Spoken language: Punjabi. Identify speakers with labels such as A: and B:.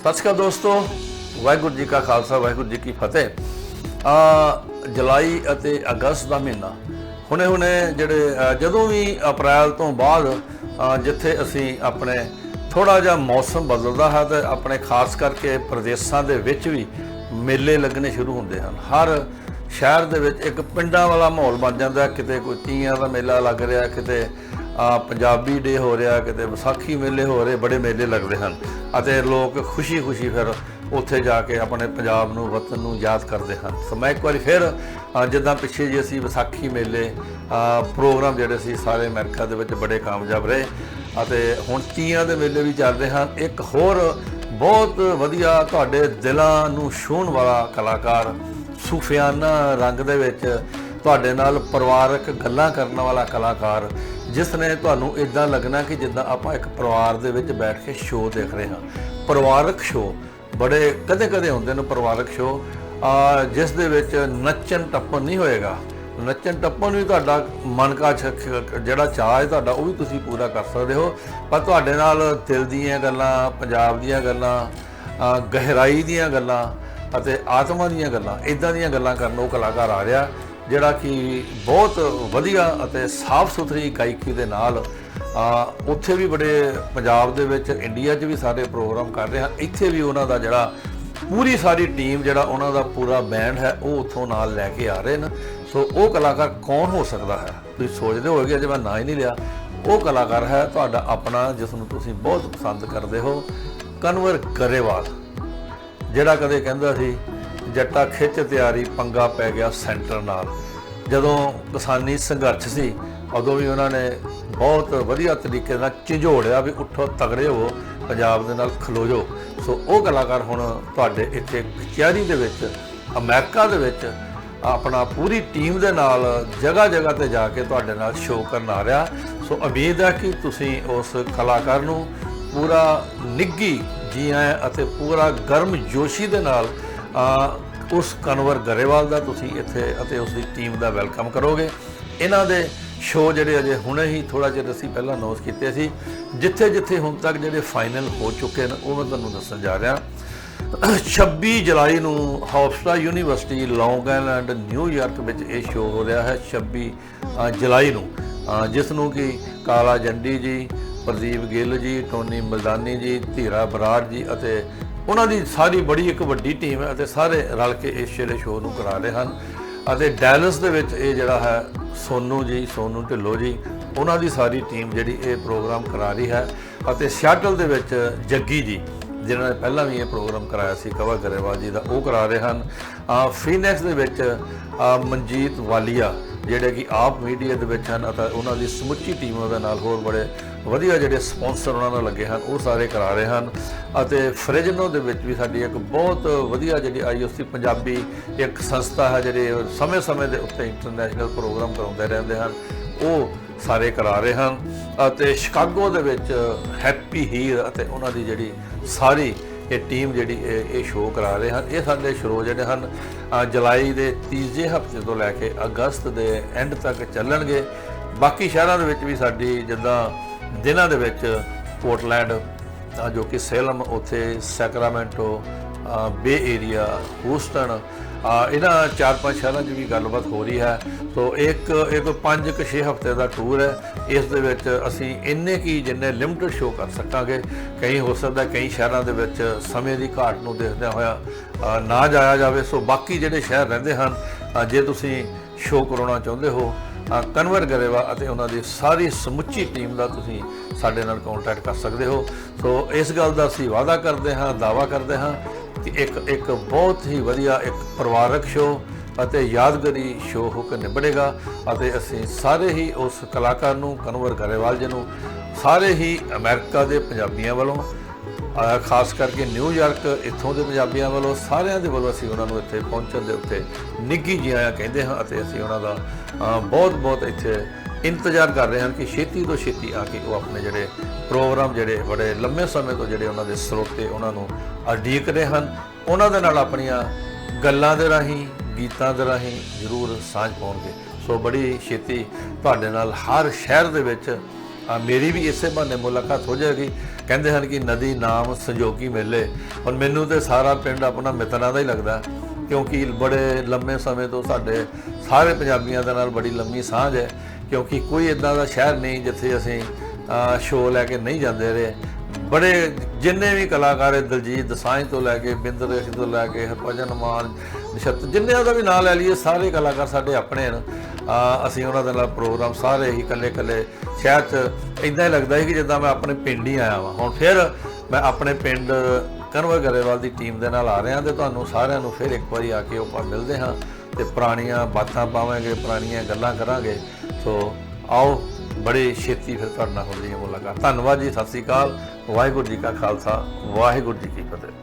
A: ਸਤਿ ਸ਼੍ਰੀ ਅਕਾਲ ਦੋਸਤੋ, ਵਾਹਿਗੁਰੂ ਜੀ ਕਾ ਖਾਲਸਾ, ਵਾਹਿਗੁਰੂ ਜੀ ਕੀ ਫਤਿਹ। ਆ, ਜੁਲਾਈ ਅਤੇ ਅਗਸਤ ਦਾ ਮਹੀਨਾ ਹੁਣੇ ਹੁਣੇ ਜਿਹੜੇ ਜਦੋਂ ਵੀ ਅਪ੍ਰੈਲ ਤੋਂ ਬਾਅਦ ਜਿੱਥੇ ਅਸੀਂ ਆਪਣੇ ਥੋੜਾ ਜਿਹਾ ਮੌਸਮ ਬਦਲਦਾ ਹੈ ਤੇ ਆਪਣੇ ਖਾਸ ਕਰਕੇ ਪ੍ਰਦੇਸ਼ਾਂ ਦੇ ਵਿੱਚ ਵੀ ਮੇਲੇ ਲੱਗਣੇ ਸ਼ੁਰੂ ਹੁੰਦੇ ਹਨ। ਹਰ ਸ਼ਹਿਰ ਦੇ ਵਿੱਚ ਇੱਕ ਪਿੰਡਾਂ ਵਾਲਾ ਮਾਹੌਲ ਬਣ ਜਾਂਦਾ ਕਿਤੇ ਕੋਈ ਤੀਆਂ ਦਾ ਮੇਲਾ ਲੱਗ ਰਿਹਾ, ਕਿਤੇ ਆ ਪੰਜਾਬੀ ਡੇ ਹੋ ਰਿਹਾ, ਕਿਤੇ ਵਿਸਾਖੀ ਮੇਲੇ ਹੋ ਰਹੇ, ਬੜੇ ਮੇਲੇ ਲੱਗਦੇ ਹਨ। ਅਤੇ ਲੋਕ ਖੁਸ਼ੀ-ਖੁਸ਼ੀ ਫਿਰ ਉੱਥੇ ਜਾ ਕੇ ਆਪਣੇ ਪੰਜਾਬ ਨੂੰ, ਵਤਨ ਨੂੰ ਯਾਦ ਕਰਦੇ ਹਨ। ਸੋ ਮੈਂ ਇੱਕ ਵਾਰੀ ਫਿਰ ਜਿੱਦਾਂ ਪਿੱਛੇ ਜੀ ਅਸੀਂ ਵਿਸਾਖੀ ਮੇਲੇ ਪ੍ਰੋਗਰਾਮ ਜਿਹੜੇ ਸੀ ਸਾਰੇ ਅਮਰੀਕਾ ਦੇ ਵਿੱਚ ਬੜੇ ਕਾਮਯਾਬ ਰਹੇ। ਅਤੇ ਹੁਣ ਤੀਆਂ ਦੇ ਮੇਲੇ ਵੀ ਚੱਲਦੇ ਹਨ। ਇੱਕ ਹੋਰ ਬਹੁਤ ਵਧੀਆ ਤੁਹਾਡੇ ਦਿਲਾਂ ਨੂੰ ਛੂਹਣ ਵਾਲਾ ਕਲਾਕਾਰ ਸੂਫੀਆਨਾ ਰੰਗ ਦੇ ਵਿੱਚ ਤੁਹਾਡੇ ਨਾਲ ਪਰਿਵਾਰਕ ਗੱਲਾਂ ਕਰਨ ਵਾਲਾ ਕਲਾਕਾਰ, ਜਿਸ ਨੇ ਤੁਹਾਨੂੰ ਇਦਾਂ ਲੱਗਣਾ ਕਿ ਜਿੱਦਾਂ ਆਪਾਂ ਇੱਕ ਪਰਿਵਾਰ ਦੇ ਵਿੱਚ ਬੈਠ ਕੇ ਸ਼ੋਅ ਦੇਖ ਰਹੇ ਹਾਂ। ਪਰਿਵਾਰਕ ਸ਼ੋਅ ਬੜੇ ਕਦੇ-ਕਦੇ ਹੁੰਦੇ ਨੇ ਪਰਿਵਾਰਕ ਸ਼ੋਅ ਜਿਸ ਦੇ ਵਿੱਚ ਨੱਚਣ ਟੱਪਣ ਨਹੀਂ ਹੋਏਗਾ। ਨੱਚਣ ਟੱਪਣ ਵੀ ਤੁਹਾਡਾ ਮਨ ਕਾ ਜਿਹੜਾ ਚਾਹ ਹੈ ਤੁਹਾਡਾ, ਉਹ ਵੀ ਤੁਸੀਂ ਪੂਰਾ ਕਰ ਸਕਦੇ ਹੋ। ਪਰ ਤੁਹਾਡੇ ਨਾਲ ਦਿਲ ਦੀਆਂ ਗੱਲਾਂ, ਪੰਜਾਬ ਦੀਆਂ ਗੱਲਾਂ ਗਹਿਰਾਈ ਦੀਆਂ ਗੱਲਾਂ ਅਤੇ ਆਤਮਾ ਦੀਆਂ ਗੱਲਾਂ ਇਦਾਂ ਦੀਆਂ ਗੱਲਾਂ ਕਰਨ ਉਹ ਕਲਾਕਾਰ ਆ ਰਿਹਾ। ਜਿਹੜਾ ਕਿ ਬਹੁਤ ਵਧੀਆ ਅਤੇ ਸਾਫ਼ ਸੁਥਰੀ ਗਾਇਕੀ ਦੇ ਨਾਲ ਉੱਥੇ ਵੀ ਬੜੇ ਪੰਜਾਬ ਦੇ ਵਿੱਚ, ਇੰਡੀਆ 'ਚ ਵੀ ਸਾਰੇ ਪ੍ਰੋਗਰਾਮ ਕਰ ਰਹੇ ਹਨ। ਇੱਥੇ ਵੀ ਉਹਨਾਂ ਦਾ ਜਿਹੜਾ ਪੂਰੀ ਸਾਰੀ ਟੀਮ ਜਿਹੜਾ ਉਹਨਾਂ ਦਾ ਪੂਰਾ ਬੈਂਡ ਹੈ, ਉਹ ਉੱਥੋਂ ਨਾਲ ਲੈ ਕੇ ਆ ਰਹੇ ਨੇ। ਸੋ ਉਹ ਕਲਾਕਾਰ ਕੌਣ ਹੋ ਸਕਦਾ ਹੈ? ਤੁਸੀਂ ਸੋਚਦੇ ਹੋਵੋਗੇ ਜੇ ਮੈਂ ਨਾਂ ਹੀ ਨਹੀਂ ਲਿਆ। ਉਹ ਕਲਾਕਾਰ ਹੈ ਤੁਹਾਡਾ ਆਪਣਾ, ਜਿਸ ਨੂੰ ਤੁਸੀਂ ਬਹੁਤ ਪਸੰਦ ਕਰਦੇ ਹੋ, ਕਨਵਰ ਗਰੇਵਾਲ। ਜਿਹੜਾ ਕਦੇ ਕਹਿੰਦਾ ਸੀ ਜੱਟਾ ਖਿੱਚ ਤਿਆਰੀ ਪੰਗਾ ਪੈ ਗਿਆ ਸੈਂਟਰ ਨਾਲ। ਜਦੋਂ ਕਿਸਾਨੀ ਸੰਘਰਸ਼ ਸੀ, ਉਦੋਂ ਵੀ ਉਹਨਾਂ ਨੇ ਬਹੁਤ ਵਧੀਆ ਤਰੀਕੇ ਨਾਲ ਝਿੰਝੋੜਿਆ ਵੀ ਉੱਠੋ ਤਗੜੇ ਹੋ, ਪੰਜਾਬ ਦੇ ਨਾਲ ਖਲੋ ਜੋ ਸੋ ਉਹ ਕਲਾਕਾਰ ਹੁਣ ਤੁਹਾਡੇ ਇੱਥੇ ਕਚਹਿਰੀ ਦੇ ਵਿੱਚ, ਅਮਰੀਕਾ ਦੇ ਵਿੱਚ ਆਪਣਾ ਪੂਰੀ ਟੀਮ ਦੇ ਨਾਲ ਜਗ੍ਹਾ ਜਗ੍ਹਾ ਤੇ ਜਾ ਕੇ ਤੁਹਾਡੇ ਨਾਲ ਸ਼ੋਅ ਕਰਨ ਆ ਰਿਹਾ। ਸੋ ਉਮੀਦ ਹੈ ਕਿ ਤੁਸੀਂ ਉਸ ਕਲਾਕਾਰ ਨੂੰ ਪੂਰਾ ਨਿੱਗੀ ਜੀ ਆਇਆਂ ਅਤੇ ਪੂਰਾ ਗਰਮ ਜੋਸ਼ੀ ਦੇ ਨਾਲ ਉਸ ਕਨਵਰ ਗਰੇਵਾਲ ਦਾ ਤੁਸੀਂ ਇੱਥੇ ਅਤੇ ਉਸ ਦੀ ਟੀਮ ਦਾ ਵੈਲਕਮ ਕਰੋਗੇ। ਇਹਨਾਂ ਦੇ ਸ਼ੋਅ ਜਿਹੜੇ ਅਜੇ ਹੁਣੇ ਹੀ ਥੋੜਾ ਜਿਹਾ ਅਸੀਂ ਪਹਿਲਾਂ ਅਨਾਉਂਸ ਕੀਤੇ ਸੀ। ਜਿੱਥੇ ਜਿੱਥੇ ਹੁਣ ਤੱਕ ਜਿਹੜੇ ਫਾਈਨਲ ਹੋ ਚੁੱਕੇ ਨੇ, ਉਹ ਮੈਂ ਤੁਹਾਨੂੰ ਦੱਸਣ ਜਾ ਰਿਹਾ। 26 ਜੁਲਾਈ ਨੂੰ Hofstra university long island New York ਵਿੱਚ ਇਹ ਸ਼ੋਅ ਹੋ ਰਿਹਾ ਹੈ 26 ਜੁਲਾਈ ਨੂੰ। ਜਿਸ ਨੂੰ ਕਿ ਕਾਲਾ ਜੰਡੀ ਜੀ, ਪ੍ਰਦੀਪ ਗਿੱਲ ਜੀ, ਟੋਨੀ ਮਲਦਾਨੀ ਜੀ, ਧੀਰਾ ਬਰਾੜ ਜੀ ਅਤੇ ਉਹਨਾਂ ਦੀ ਸਾਰੀ ਬੜੀ ਇੱਕ ਵੱਡੀ ਟੀਮ ਹੈ ਅਤੇ ਸਾਰੇ ਰਲ ਕੇ ਇਸ ਜਿਹੜੇ ਸ਼ੋਅ ਨੂੰ ਕਰਾ ਰਹੇ ਹਨ। ਅਤੇ ਡੈਲਸ ਦੇ ਵਿੱਚ ਇਹ ਜਿਹੜਾ ਹੈ ਸੋਨੂ ਜੀ ਸੋਨੂ ਢਿੱਲੋਂ ਜੀ ਉਹਨਾਂ ਦੀ ਸਾਰੀ ਟੀਮ ਜਿਹੜੀ ਇਹ ਪ੍ਰੋਗਰਾਮ ਕਰਾ ਰਹੀ ਹੈ। ਅਤੇ ਸਿਆਟਲ ਦੇ ਵਿੱਚ ਜੱਗੀ ਜੀ ਜਿਨ੍ਹਾਂ ਨੇ ਪਹਿਲਾਂ ਵੀ ਇਹ ਪ੍ਰੋਗਰਾਮ ਕਰਾਇਆ ਸੀ ਕਵਾ ਗਰੇਵਾਲ ਜੀ ਦਾ ਉਹ ਕਰਾ ਰਹੇ ਹਨ। ਅ, ਫੀਨਿਕਸ ਦੇ ਵਿੱਚ ਮਨਜੀਤ ਵਾਲੀਆ ਜਿਹੜੇ ਕਿ ਆਪ ਮੀਡੀਆ ਦੇ ਵਿੱਚ ਹਨ ਅਤੇ ਉਹਨਾਂ ਦੀ ਸਮੁੱਚੀ ਟੀਮ ਦੇ ਨਾਲ ਹੋਰ ਬੜੇ ਵਧੀਆ ਜਿਹੜੇ ਸਪਾਂਸਰ ਉਹਨਾਂ ਨਾਲ ਲੱਗੇ ਹਨ, ਉਹ ਸਾਰੇ ਕਰਾ ਰਹੇ ਹਨ ਅਤੇ ਫ੍ਰਿਜਨੋ ਦੇ ਵਿੱਚ ਵੀ ਸਾਡੀ ਇੱਕ ਬਹੁਤ ਵਧੀਆ ਜਿਹੜੀ ਆਈਓਸੀ ਪੰਜਾਬੀ ਇੱਕ ਸੰਸਥਾ ਹੈ, ਜਿਹੜੇ ਸਮੇਂ-ਸਮੇਂ ਦੇ ਉੱਤੇ ਇੰਟਰਨੈਸ਼ਨਲ ਪ੍ਰੋਗਰਾਮ ਕਰਾਉਂਦੇ ਰਹਿੰਦੇ ਹਨ, ਉਹ ਸਾਰੇ ਕਰਾ ਰਹੇ ਹਨ ਅਤੇ ਸ਼ਿਕਾਗੋ ਦੇ ਵਿੱਚ ਹੈਪੀ ਹੀਰ ਅਤੇ ਉਹਨਾਂ ਦੀ ਜਿਹੜੀ ਸਾਰੀ ਇਹ ਟੀਮ ਜਿਹੜੀ ਇਹ ਇਹ ਸ਼ੋਅ ਕਰਾ ਰਹੇ ਹਨ। ਇਹ ਸਾਡੇ ਸ਼ੋਅ ਜਿਹੜੇ ਹਨ ਜੁਲਾਈ ਦੇ ਤੀਜੇ ਹਫ਼ਤੇ ਤੋਂ ਲੈ ਕੇ ਅਗਸਤ ਦੇ ਐਂਡ ਤੱਕ ਚੱਲਣਗੇ। ਬਾਕੀ ਸ਼ਹਿਰਾਂ ਦੇ ਵਿੱਚ ਵੀ ਸਾਡੀ ਜਿੱਦਾਂ ਜਿਨ੍ਹਾਂ ਦੇ ਵਿੱਚ ਪੋਰਟਲੈਂਡ ਜੋ ਕਿ ਸੇਲਮ, ਉੱਥੇ ਸੈਕਰਾਮੈਂਟੋ ਬੇ ਏਰੀਆ, ਹੂਸਟਨ ਇਹਨਾਂ ਚਾਰ ਪੰਜ ਸ਼ਹਿਰਾਂ 'ਚ ਵੀ ਗੱਲਬਾਤ ਹੋ ਰਹੀ ਹੈ। ਸੋ ਇੱਕ ਇੱਕ ਪੰਜ ਕੁ ਛੇ ਹਫ਼ਤੇ ਦਾ ਟੂਰ ਹੈ। ਇਸ ਦੇ ਵਿੱਚ ਅਸੀਂ ਇੰਨੇ ਕੀ ਜਿੰਨੇ ਲਿਮਟਿਡ ਸ਼ੋਅ ਕਰ ਸਕਾਂਗੇ। ਕਈ ਹੋ ਸਕਦਾ ਕਈ ਸ਼ਹਿਰਾਂ ਦੇ ਵਿੱਚ ਸਮੇਂ ਦੀ ਘਾਟ ਨੂੰ ਦੇਖਦਿਆਂ ਹੋਇਆ ਨਾ ਜਾਇਆ ਜਾਵੇ। ਸੋ ਬਾਕੀ ਜਿਹੜੇ ਸ਼ਹਿਰ ਰਹਿੰਦੇ ਹਨ ਜੇ ਤੁਸੀਂ ਸ਼ੋਅ ਕਰਾਉਣਾ ਚਾਹੁੰਦੇ ਹੋ ਕਨਵਰ ਗਰੇਵਾ ਅਤੇ ਉਹਨਾਂ ਦੀ ਸਾਰੀ ਸਮੁੱਚੀ ਟੀਮ ਦਾ ਤੁਸੀਂ ਸਾਡੇ ਨਾਲ ਕੰਟੈਕਟ ਕਰ ਸਕਦੇ ਹੋ। ਸੋ ਇਸ ਗੱਲ ਦਾ ਅਸੀਂ ਵਾਅਦਾ ਕਰਦੇ ਹਾਂ ਦਾਵਾ ਕਰਦੇ ਹਾਂ ਕਿ ਇੱਕ ਇੱਕ ਬਹੁਤ ਹੀ ਵਧੀਆ ਇੱਕ ਪਰਿਵਾਰਕ ਸ਼ੋਅ ਅਤੇ ਯਾਦਗਾਰੀ ਸ਼ੋਅ ਹੋ ਕੇ ਨਿਬੜੇਗਾ ਅਤੇ ਅਸੀਂ ਸਾਰੇ ਹੀ ਉਸ ਕਲਾਕਾਰ ਨੂੰ, ਕਨਵਰ ਗਰੇਵਾਲ ਜੀ ਨੂੰ ਸਾਰੇ ਹੀ ਅਮਰੀਕਾ ਦੇ ਪੰਜਾਬੀਆਂ ਵੱਲੋਂ ਖਾਸ ਕਰਕੇ ਨਿਊਯਾਰਕ ਇੱਥੋਂ ਦੇ ਪੰਜਾਬੀਆਂ ਵੱਲੋਂ, ਸਾਰਿਆਂ ਦੇ ਵੱਲੋਂ ਅਸੀਂ ਉਹਨਾਂ ਨੂੰ ਇੱਥੇ ਪਹੁੰਚਣ ਦੇ ਉੱਤੇ ਨਿੱਘੀ ਜੀ ਆਇਆਂ ਕਹਿੰਦੇ ਹਾਂ ਅਤੇ ਅਸੀਂ ਉਹਨਾਂ ਦਾ ਬਹੁਤ ਬਹੁਤ ਇੱਥੇ ਇੰਤਜ਼ਾਰ ਕਰ ਰਹੇ ਹਨ ਕਿ ਛੇਤੀ ਤੋਂ ਛੇਤੀ ਆ ਕੇ ਉਹ ਆਪਣੇ ਜਿਹੜੇ ਪ੍ਰੋਗਰਾਮ ਜਿਹੜੇ ਬੜੇ ਲੰਮੇ ਸਮੇਂ ਤੋਂ ਜਿਹੜੇ ਉਹਨਾਂ ਦੇ ਸਰੋਤੇ ਉਹਨਾਂ ਨੂੰ ਉਡੀਕ ਰਹੇ ਹਨ। ਉਹਨਾਂ ਦੇ ਨਾਲ ਆਪਣੀਆਂ ਗੱਲਾਂ ਦੇ ਰਾਹੀਂ, ਗੀਤਾਂ ਦੇ ਰਾਹੀਂ ਜ਼ਰੂਰ ਸਾਂਝ ਪਾਉਣਗੇ। ਸੋ ਬੜੀ ਛੇਤੀ ਤੁਹਾਡੇ ਨਾਲ ਹਰ ਸ਼ਹਿਰ ਦੇ ਵਿੱਚ ਮੇਰੀ ਵੀ ਇਸੇ ਬਹਾਨੇ ਮੁਲਾਕਾਤ ਹੋ ਜਾਏਗੀ। ਕਹਿੰਦੇ ਹਨ ਕਿ ਨਦੀ ਨਾਮ ਸੰਜੋਗੀ ਮੇਲੇ। ਹੁਣ ਮੈਨੂੰ ਤੇ ਸਾਰਾ ਪਿੰਡ ਆਪਣਾ ਮਿੱਤਰਾਂ ਦਾ ਹੀ ਲੱਗਦਾ, ਕਿਉਂਕਿ ਬੜੇ ਲੰਮੇ ਸਮੇਂ ਤੋਂ ਸਾਡੇ ਸਾਰੇ ਪੰਜਾਬੀਆਂ ਦੇ ਨਾਲ ਬੜੀ ਲੰਮੀ ਸਾਂਝ ਹੈ, ਕਿਉਂਕਿ ਕੋਈ ਇਦਾਂ ਦਾ ਸ਼ਹਿਰ ਨਹੀਂ ਜਿੱਥੇ ਅਸੀਂ ਸ਼ੋਅ ਲੈ ਕੇ ਨਹੀਂ ਜਾਂਦੇ ਰਹੇ। ਬੜੇ ਜਿੰਨੇ ਵੀ ਕਲਾਕਾਰ ਹੈ, ਦਲਜੀਤ ਦਸਾਂਝ ਤੋਂ ਲੈ ਕੇ ਬਿੰਦਰ ਰੇਖ ਤੋਂ ਲੈ ਕੇ ਹਰਭਜਨ ਮਾਨ, ਨਿਸ਼ਤ, ਜਿੰਨਿਆਂ ਦਾ ਵੀ ਨਾਂ ਲੈ ਲਈਏ, ਸਾਰੇ ਕਲਾਕਾਰ ਸਾਡੇ ਆਪਣੇ ਹਨ। ਅਸੀਂ ਉਹਨਾਂ ਦੇ ਨਾਲ ਪ੍ਰੋਗਰਾਮ ਸਾਰੇ ਹੀ ਇਕੱਲੇ ਇਕੱਲੇ ਸ਼ਹਿਰ 'ਚ ਇਦਾਂ ਹੀ ਲੱਗਦਾ ਸੀ ਕਿ ਜਿੱਦਾਂ ਮੈਂ ਆਪਣੇ ਪਿੰਡ ਹੀ ਆਇਆ ਵਾਂ। ਹੁਣ ਫਿਰ ਮੈਂ ਆਪਣੇ ਪਿੰਡ ਕਨਵਰ ਗਰੇਵਾਲ ਦੀ ਟੀਮ ਦੇ ਨਾਲ ਆ ਰਿਹਾ ਤੇ ਤੁਹਾਨੂੰ ਸਾਰਿਆਂ ਨੂੰ ਫਿਰ ਇੱਕ ਵਾਰੀ ਆ ਕੇ ਆਪਾਂ ਮਿਲਦੇ ਹਾਂ ਤੇ ਪੁਰਾਣੀਆਂ ਬਾਤਾਂ ਪਾਵਾਂਗੇ, ਪੁਰਾਣੀਆਂ ਗੱਲਾਂ ਕਰਾਂਗੇ। ਸੋ ਆਓ, ਬੜੇ ਛੇਤੀ ਫਿਰ ਤੁਹਾਡੇ ਨਾਲ ਹੁੰਦੀ ਹੈ ਮੁਲਾਕਾਤ। ਧੰਨਵਾਦ ਜੀ, ਸਤਿ ਸ੍ਰੀ ਅਕਾਲ। ਵਾਹਿਗੁਰੂ ਜੀ ਕਾ ਖਾਲਸਾ, ਵਾਹਿਗੁਰੂ ਜੀ ਕੀ ਫਤਿਹ।